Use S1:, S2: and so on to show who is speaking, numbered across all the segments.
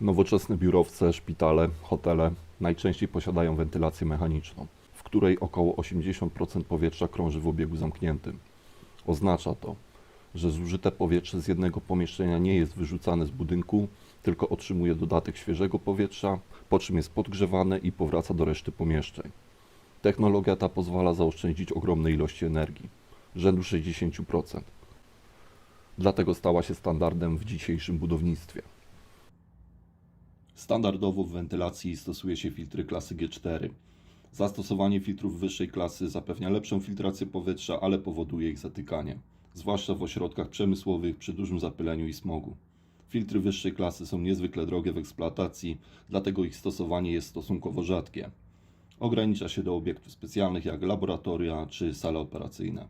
S1: Nowoczesne biurowce, szpitale, hotele najczęściej posiadają wentylację mechaniczną, w której około 80% powietrza krąży w obiegu zamkniętym. Oznacza to, że zużyte powietrze z jednego pomieszczenia nie jest wyrzucane z budynku, tylko otrzymuje dodatek świeżego powietrza, po czym jest podgrzewane i powraca do reszty pomieszczeń. Technologia ta pozwala zaoszczędzić ogromne ilości energii, rzędu 60%. Dlatego stała się standardem w dzisiejszym budownictwie. Standardowo w wentylacji stosuje się filtry klasy G4. Zastosowanie filtrów wyższej klasy zapewnia lepszą filtrację powietrza, ale powoduje ich zatykanie, zwłaszcza w ośrodkach przemysłowych przy dużym zapyleniu i smogu. Filtry wyższej klasy są niezwykle drogie w eksploatacji, dlatego ich stosowanie jest stosunkowo rzadkie. Ogranicza się do obiektów specjalnych jak laboratoria czy sale operacyjne.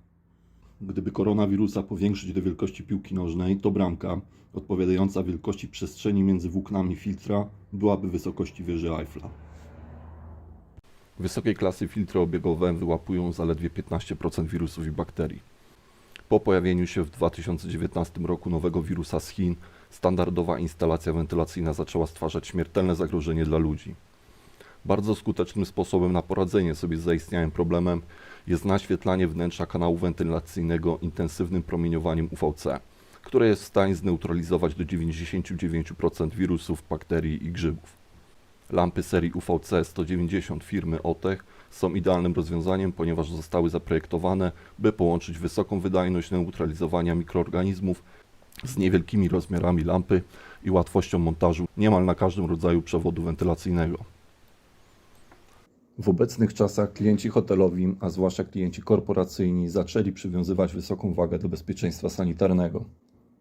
S1: Gdyby koronawirusa powiększyć do wielkości piłki nożnej, to bramka, odpowiadająca wielkości przestrzeni między włóknami filtra, byłaby wysokości wieży Eiffla. Wysokiej klasy filtry obiegowe wyłapują zaledwie 15% wirusów i bakterii. Po pojawieniu się w 2019 roku nowego wirusa z Chin, standardowa instalacja wentylacyjna zaczęła stwarzać śmiertelne zagrożenie dla ludzi. Bardzo skutecznym sposobem na poradzenie sobie z zaistniałym problemem jest naświetlanie wnętrza kanału wentylacyjnego intensywnym promieniowaniem UVC, które jest w stanie zneutralizować do 99% wirusów, bakterii i grzybów. Lampy serii UVC 190 firmy OTECH są idealnym rozwiązaniem, ponieważ zostały zaprojektowane, by połączyć wysoką wydajność neutralizowania mikroorganizmów z niewielkimi rozmiarami lampy i łatwością montażu niemal na każdym rodzaju przewodu wentylacyjnego. W obecnych czasach klienci hotelowi, a zwłaszcza klienci korporacyjni, zaczęli przywiązywać wysoką wagę do bezpieczeństwa sanitarnego.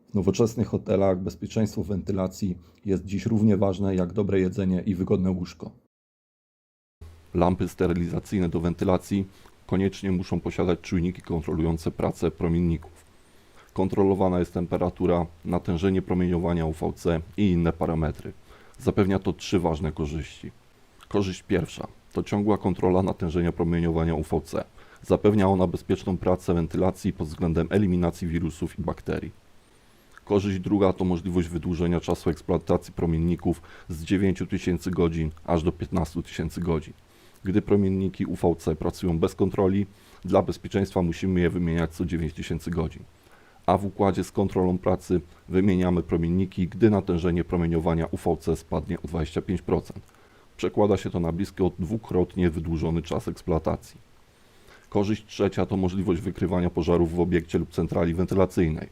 S1: W nowoczesnych hotelach bezpieczeństwo wentylacji jest dziś równie ważne jak dobre jedzenie i wygodne łóżko. Lampy sterylizacyjne do wentylacji koniecznie muszą posiadać czujniki kontrolujące pracę promienników. Kontrolowana jest temperatura, natężenie promieniowania UVC i inne parametry. Zapewnia to trzy ważne korzyści. Korzyść pierwsza to ciągła kontrola natężenia promieniowania UVC. Zapewnia ona bezpieczną pracę wentylacji pod względem eliminacji wirusów i bakterii. Korzyść druga to możliwość wydłużenia czasu eksploatacji promienników z 9000 godzin aż do 15 000 godzin. Gdy promienniki UVC pracują bez kontroli, dla bezpieczeństwa musimy je wymieniać co 9000 godzin. A w układzie z kontrolą pracy wymieniamy promienniki, gdy natężenie promieniowania UVC spadnie o 25%. Przekłada się to na blisko dwukrotnie wydłużony czas eksploatacji. Korzyść trzecia to możliwość wykrywania pożarów w obiekcie lub centrali wentylacyjnej.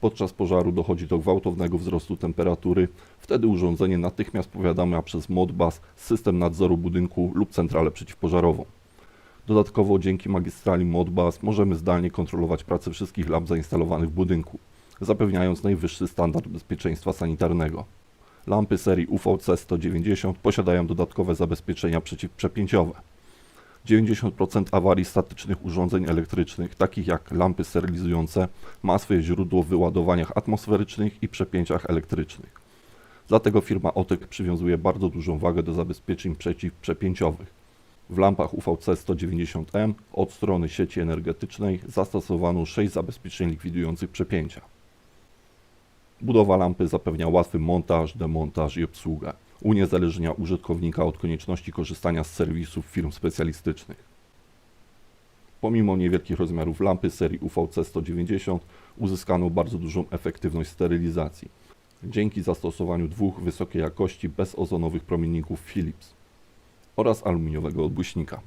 S1: Podczas pożaru dochodzi do gwałtownego wzrostu temperatury, wtedy urządzenie natychmiast powiadamia przez Modbus system nadzoru budynku lub centralę przeciwpożarową. Dodatkowo dzięki magistrali Modbus możemy zdalnie kontrolować pracę wszystkich lamp zainstalowanych w budynku, zapewniając najwyższy standard bezpieczeństwa sanitarnego. Lampy serii UVC 190 posiadają dodatkowe zabezpieczenia przeciwprzepięciowe. 90% awarii statycznych urządzeń elektrycznych, takich jak lampy sterylizujące, ma swoje źródło w wyładowaniach atmosferycznych i przepięciach elektrycznych. Dlatego firma OTEK przywiązuje bardzo dużą wagę do zabezpieczeń przeciwprzepięciowych. W lampach UVC 190M od strony sieci energetycznej zastosowano 6 zabezpieczeń likwidujących przepięcia. Budowa lampy zapewnia łatwy montaż, demontaż i obsługę. Uniezależnia użytkownika od konieczności korzystania z serwisów firm specjalistycznych. Pomimo niewielkich rozmiarów lampy serii UVC 190 uzyskano bardzo dużą efektywność sterylizacji dzięki zastosowaniu dwóch wysokiej jakości bezozonowych promienników Philips oraz aluminiowego odbłyśnika.